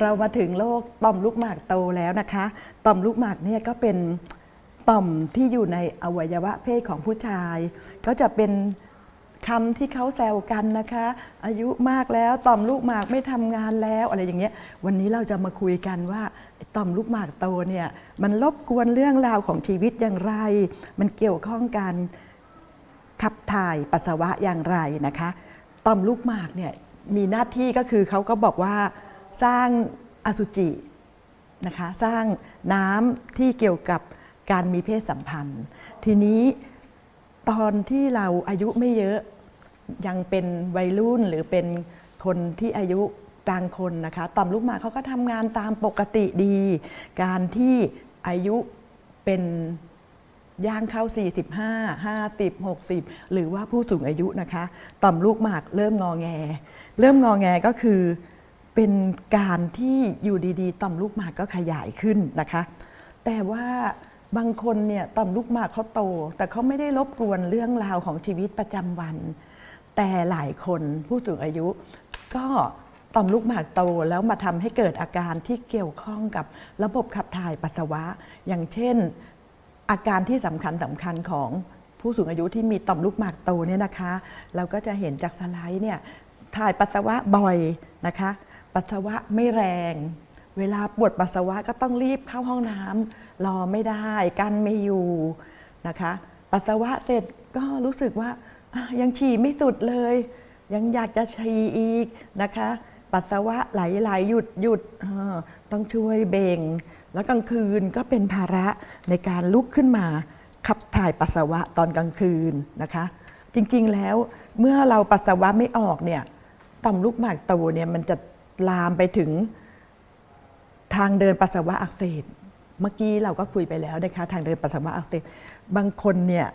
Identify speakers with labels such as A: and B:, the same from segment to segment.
A: เรามาถึงโรคต่อมลูกหมากโตแล้วนะคะ ต่อมลูกหมากเนี่ยก็เป็นต่อมที่อยู่ในอวัยวะเพศของผู้ชาย ก็จะเป็นคำที่เขาแซวกันนะคะ อายุมากแล้วต่อมลูกหมากไม่ทำงานแล้วอะไรอย่างเงี้ย วันนี้เราจะมาคุยกันว่าต่อมลูกหมากโตเนี่ยมันรบกวนเรื่องราวของชีวิตอย่างไร มันเกี่ยวข้องกันขับถ่ายปัสสาวะอย่างไรนะคะ ต่อมลูกหมากเนี่ยมีหน้าที่ก็คือเขาก็บอกว่า สร้างอสุจินะคะสร้างน้ำที่เกี่ยวกับการมีเพศสัมพันธ์ ทีนี้ตอนที่เราอายุไม่เยอะยังเป็นวัยรุ่นหรือเป็นคนที่อายุกลางคนนะคะต่อมลูกหมากเขาก็ทำงานตามปกติดี การที่อายุเป็นย่างเข้า 45 50 60 หรือว่าผู้สูงอายุนะคะ ต่อมลูกหมากเริ่มงอแง เริ่มงอแงก็คือ เป็นการที่อยู่ดีๆ ต่อมลูกหมากก็ขยายขึ้นนะคะ แต่ว่าบางคนเนี่ยต่อมลูกหมากเขาโต แต่เขาไม่ได้รบกวนเรื่องราวของชีวิตประจำวัน แต่หลายคนผู้สูงอายุ ก็ต่อมลูกหมากโตแล้วมาทำให้เกิดอาการที่เกี่ยวข้องกับระบบขับถ่ายปัสสาวะ อย่างเช่น อาการที่สำคัญสำคัญของผู้สูงอายุที่มีต่อมลูกหมากโตเนี่ยนะคะ เราก็จะเห็นจากสไลด์เนี่ยถ่ายปัสสาวะบ่อยนะคะ ปัสสาวะไม่แรง เวลาปวดปัสสาวะก็ต้องรีบเข้าห้องน้ำรอไม่ได้ กันไม่อยู่นะคะ ปัสสาวะเสร็จก็รู้สึกว่ายังฉี่ไม่สุดเลย ยังอยากจะฉี่อีกนะคะ ปัสสาวะไหลไหลๆหยุดหยุดต้องช่วยเบ่ง แล้วกลางคืนก็เป็นภาระในการลุกขึ้นมา ขับถ่ายปัสสาวะตอนกลางคืนนะคะ จริงๆแล้วเมื่อเราปัสสาวะไม่ออกเนี่ยต่อมลูกหมากโตเนี่ยมันจะ ลามไปถึงทางเดินปัสสาวะอักเสบ เมื่อกี้เราก็คุยไปแล้วนะคะทางเดินปัสสาวะอักเสบ บางคนเนี่ย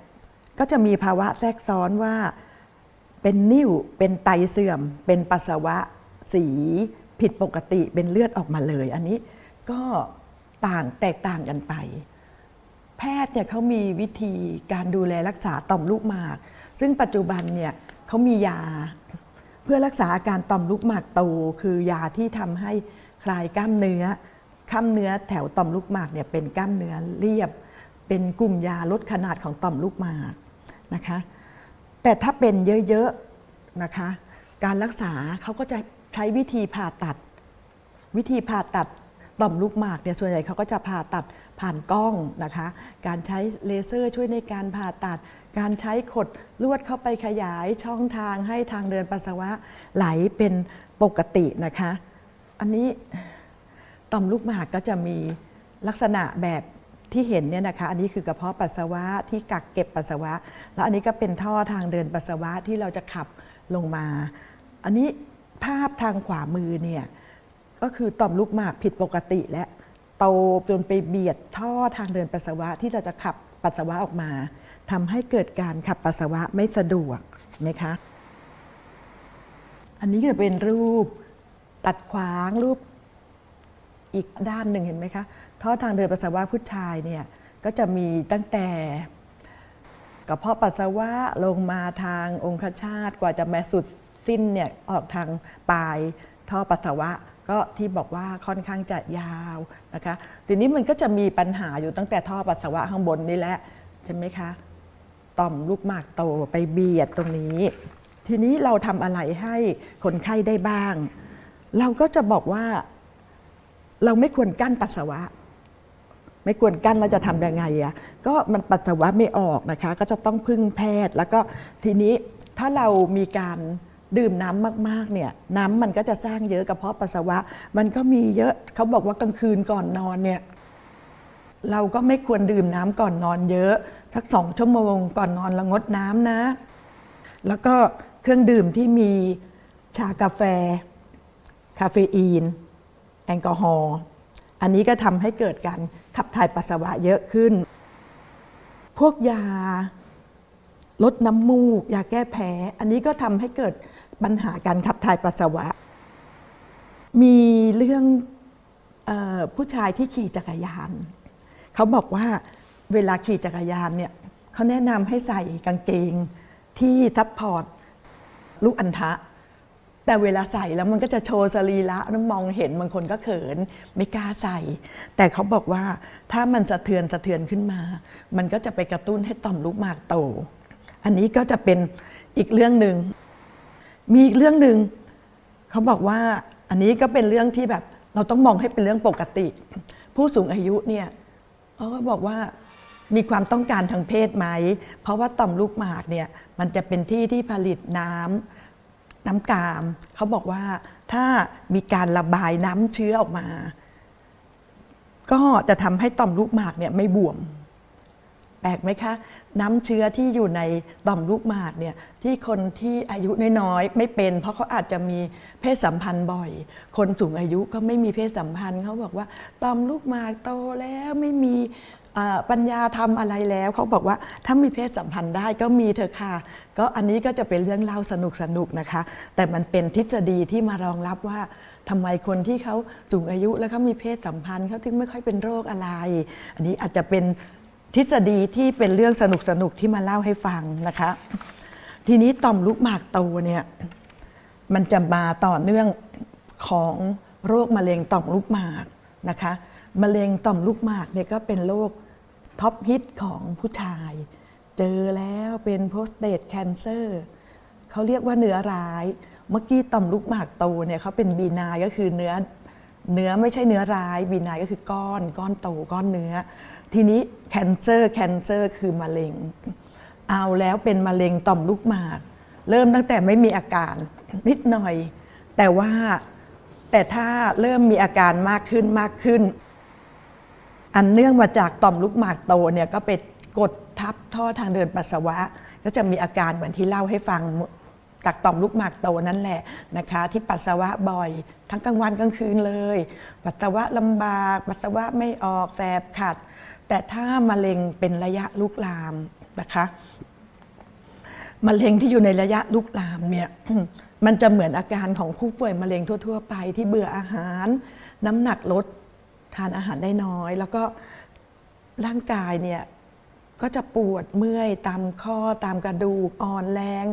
A: ก็จะมีภาวะแทรกซ้อนว่าเป็นนิ่ว เป็นไตเสื่อม เป็นปัสสาวะสีผิดปกติ เป็นเลือดออกมาเลย อันนี้ก็ต่างแตกต่างกันไป แพทย์เนี่ยเขามีวิธีการดูแลรักษาต่อมลูกหมาก ซึ่งปัจจุบันเนี่ยเขามียา เพื่อรักษาอาการต่อมลูกหมากโตคือยาที่ทำให้คลายกล้ามเนื้อกล้ามเนื้อแถวต่อมลูกหมากเนี่ยเป็นกล้ามเนื้อเรียบ เป็นกลุ่มยาลดขนาดของต่อมลูกหมากนะคะ แต่ถ้าเป็นเยอะๆนะคะ การรักษาเขาก็จะใช้วิธีผ่าตัด วิธีผ่าตัดต่อมลูกหมากเนี่ยส่วนใหญ่เขาก็จะผ่าตัด ผ่านกล้องนะคะ การใช้เลเซอร์ช่วยในการผ่าตัด การใช้ขดลวดเข้าไปขยายช่องทางให้ทางเดินปัสสาวะไหลเป็นปกตินะคะ อันนี้ต่อมลูกหมากก็จะมีลักษณะแบบที่เห็นเนี่ยนะคะ อันนี้คือกระเพาะปัสสาวะที่กักเก็บปัสสาวะ แล้วอันนี้ก็เป็นท่อทางเดินปัสสาวะที่เราจะขับลงมา อันนี้ภาพทางขวามือเนี่ยก็คือต่อมลูกหมากผิดปกติและ โตจนไปเบียดท่อทางเดินปัสสาวะที่เราจะขับปัสสาวะออกมาทำให้เกิดการขับปัสสาวะไม่สะดวกไหมคะ อันนี้จะเป็นรูปตัดขวางรูปอีกด้านหนึ่งเห็นไหมคะท่อทางเดินปัสสาวะผู้ชายเนี่ยก็จะมีตั้งแต่กระเพาะปัสสาวะลงมาทางองคชาตกว่าจะมาสุดสิ้นเนี่ยออกทางปลายท่อปัสสาวะ ก็ที่บอกว่าค่อนข้างจะยาวนะคะ ทีนี้มันก็จะมีปัญหาอยู่ตั้งแต่ท่อปัสสาวะข้างบนนี่แหละใช่ไหมคะ ต่อมลูกหมากโตไปเบียดตรงนี้ ทีนี้เราทำอะไรให้คนไข้ได้บ้าง เราก็จะบอกว่าเราไม่ควรกั้นปัสสาวะ ไม่ควรกั้นเราจะทำยังไงอะก็มันปัสสาวะไม่ออกนะคะ ก็จะต้องพึ่งแพทย์ แล้วก็ทีนี้ถ้าเรามีการ ดื่มน้ำมากๆเนี่ยน้ำมันก็จะสร้างเยอะกระเพาะปัสสาวะ มันก็มีเยอะเขาบอกว่ากลางคืนก่อนนอนเนี่ยเราก็ไม่ควรดื่มน้ำก่อนนอนเยอะสักสองชั่วโมงก่อนนอนเรางดน้ำนะ แล้วก็เครื่องดื่มที่มีชากาแฟ คาเฟอีน แอลกอฮอล์อันนี้ก็ทำให้เกิดการขับถ่ายปัสสาวะเยอะขึ้น พวกยา ลดน้ำมูก ยาแก้แพ้ อันนี้ก็ทำให้เกิดปัญหาการขับถ่ายปัสสาวะ มีเรื่องออผู้ชายที่ขี่จักรยาน เขาบอกว่าเวลาขี่จักรยานเนี่ยเขาแนะนำให้ใส่กางเกงที่ซัพพอร์ตลูกอัณฑะแต่เวลาใส่แล้วมันก็จะโชว์สรีระแล้วมองเห็นบางคนก็เขินไม่กล้าใส่ แต่เขาบอกว่าถ้ามันสะเทือนสะเทือนขึ้นมา มันก็จะไปกระตุ้นให้ต่อมลูกหมากโต อันนี้ก็จะเป็นอีกเรื่องหนึ่ง มีอีกเรื่องหนึ่งเขาบอกว่าอันนี้ก็เป็นเรื่องที่แบบเราต้องมองให้เป็นเรื่องปกติ ผู้สูงอายุเนี่ยเขาก็บอกว่ามีความต้องการทางเพศไหม เพราะว่าต่อมลูกหมากเนี่ยมันจะเป็นที่ที่ผลิตน้ำน้ำกาม เขาบอกว่าถ้ามีการระบายน้ำเชื้อออกมา ก็จะทำให้ต่อมลูกหมากเนี่ยไม่บวม แปลกไหมคะ น้ำเชื้อที่อยู่ในต่อมลูกหมากเนี่ยที่คนที่อายุน้อยๆไม่เป็น เพราะเขาอาจจะมีเพศสัมพันธ์บ่อย คนสูงอายุก็ไม่มีเพศสัมพันธ์เขาบอกว่าต่อมลูกหมากโตแล้วไม่มีปัญญาทำอะไรแล้วเขาบอกว่าถ้ามีเพศสัมพันธ์ได้ก็มีเถอค่ะ ก็อันนี้ก็จะเป็นเรื่องเล่าสนุกๆนะคะ แต่มันเป็นทฤษฎีที่มารองรับว่าทำไมคนที่เขาสูงอายุแล้วเขามีเพศสัมพันธ์เขาถึงไม่ค่อยเป็นโรคอะไร อันนี้อาจจะเป็น ทฤษฎีที่เป็นเรื่องสนุกสนุกๆที่มาเล่าให้ฟังนะคะ ทีนี้ต่อมลูกหมากโตเนี่ยมันจะมาต่อเนื่องของโรคมะเร็งต่อมลูกหมากนะคะ มะเร็งต่อมลูกหมากเนี่ยก็เป็นโรคท็อปฮิตของผู้ชาย เจอแล้วเป็น prostate cancer เขาเรียกว่าเนื้อร้าย เมื่อกี้ต่อมลูกหมากโตเนี่ยเขาเป็นบีนายก็คือเนื้อเนื้อไม่ใช่เนื้อร้าย บีนายก็คือก้อนก้อนโตก้อนเนื้อ ทีนี้แคนเซอร์แคนเซอร์คือมะเร็ง เอาแล้วเป็นมะเร็งต่อมลูกหมาก เริ่มตั้งแต่ไม่มีอาการนิดหน่อย แต่ว่าแต่ถ้าเริ่มมีอาการมากขึ้นมากขึ้น อันเนื่องมาจากต่อมลูกหมากโตเนี่ยก็ไปกดทับท่อทางเดินปัสสาวะ ก็จะมีอาการเหมือนที่เล่าให้ฟังจากต่อมลูกหมากโตนั่นแหละนะคะ ที่ปัสสาวะบ่อย ทั้งกลางวันกลางคืนเลย ปัสสาวะลำบาก ปัสสาวะไม่ออกแสบขัด แต่ถ้ามะเร็งเป็นระยะลุกลามนะคะมะเร็งที่อยู่ในระยะลุกลามเนี่ยมันจะเหมือนอาการของผู้ป่วยมะเร็งทั่ว ๆ ไปที่เบื่ออาหาร น้ำหนักลดทานอาหารได้น้อย แล้วก็ร่างกายเนี่ยก็จะปวดเมื่อยตามข้อตามกระดูกอ่อนแรง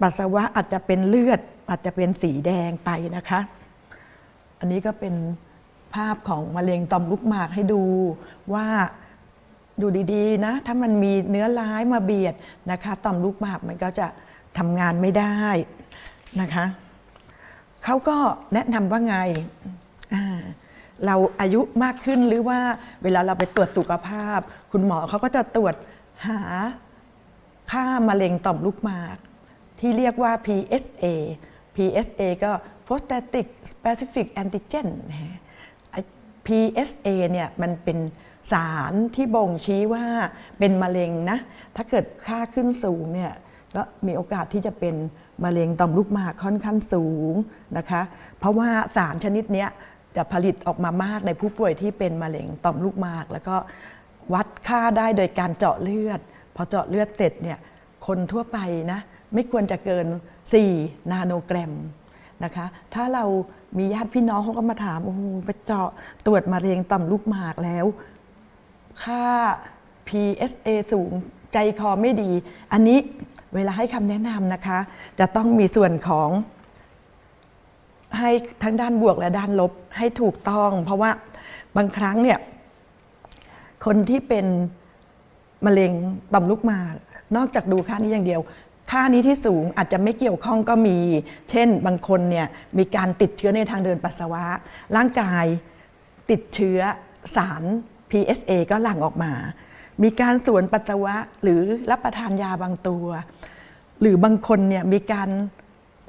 A: ปัสสาวะอาจจะเป็นเลือด อาจจะเป็นสีแดงไปนะคะ อันนี้ก็เป็นภาพของมะเร็งต่อมลูกหมากให้ดูว่า ดูดีๆนะ ถ้ามันมีเนื้อร้ายมาเบียดนะคะต่อมลูกหมากมันก็จะทำงานไม่ได้นะคะเขาก็แนะนำว่าไงาเราอายุมากขึ้นหรือว่าเวลาเราไปตรวจสุขภาพ คุณหมอเขาก็จะตรวจหาค่ามะเร็งต่อมลูกหมาก ที่เรียกว่า PSA PSA ก็ prostatic specific antigen นะฮะ PSA เนี่ยมันเป็นสารที่บ่งชี้ว่าเป็นมะเร็งนะ ถ้าเกิดค่าขึ้นสูงเนี่ยก็มีโอกาสที่จะเป็นมะเร็งต่อมลูกหมากค่อนข้างสูงนะคะ เพราะว่าสารชนิดเนี้ยจะผลิตออกมามากในผู้ป่วยที่เป็นมะเร็งต่อมลูกหมาก แล้วก็วัดค่าได้โดยการเจาะเลือด พอเจาะเลือดเสร็จเนี่ยคนทั่วไปนะไม่ควรจะเกิน 4 นาโนแกรม นะคะ ถ้าเรามีญาติพี่น้องเขาก็มาถามโอ้โหไปเจาะตรวจมะเร็งต่อมลูกหมากแล้ว ค่า PSA สูงใจคอไม่ดี อันนี้เวลาให้คำแนะนำนะคะ จะต้องมีส่วนของให้ทั้งด้านบวกและด้านลบให้ถูกต้อง เพราะว่าบางครั้งเนี่ยคนที่เป็นมะเร็งต่อมลูกหมาก นอกจากดูค่านี้อย่างเดียว ค่านี้ที่สูงอาจจะไม่เกี่ยวข้องก็มี เช่นบางคนเนี่ยมีการติดเชื้อในทางเดินปัสสาวะ ร่างกายติดเชื้อสาร PSA ก็หลั่งออกมา มีการสวนปัสสาวะหรือรับประทานยาบางตัว หรือบางคนเนี่ยมีการ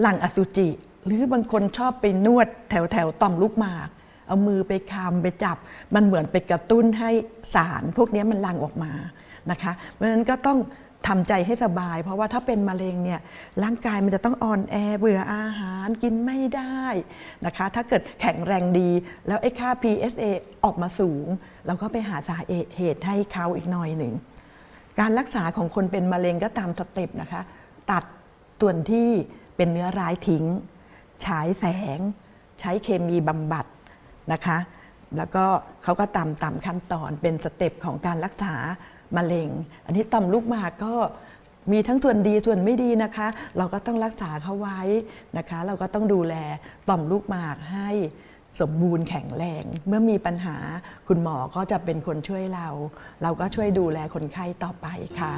A: หลั่งอสุจิ หรือบางคนชอบไปนวดแถวแถวต่อมลูกหมาก เอามือไปคำไปจับ มันเหมือนไปกระตุ้นให้สารพวกนี้มันหลั่งออกมานะคะเพราะฉะนั้นก็ต้อง ทำใจให้สบาย เพราะว่าถ้าเป็นมะเร็งเนี่ยร่างกายมันจะต้องอ่อนแอเบื่ออาหารกินไม่ได้นะคะ ถ้าเกิดแข็งแรงดี แล้วไอ้ค่า PSA ออกมาสูง เราก็ไปหาสาเหตุให้เขาอีกหน่อยหนึ่ง การรักษาของคนเป็นมะเร็งก็ตามสเต็ปนะคะ ตัดส่วนที่เป็นเนื้อร้ายทิ้ง ฉายแสง ใช้เคมีบำบัดนะคะ แล้วก็เขาก็ตามตามขั้นตอนเป็นสเต็ปของการรักษา มะเร็ง อันนี้ต่อมลูกหมากก็มีทั้งส่วนดีส่วนไม่ดีนะคะ เราก็ต้องรักษาเขาไว้นะคะ เราก็ต้องดูแลต่อมลูกหมากให้สมบูรณ์แข็งแรง เมื่อมีปัญหาคุณหมอก็จะเป็นคนช่วยเรา เราก็ช่วยดูแลคนไข้ต่อไปค่ะ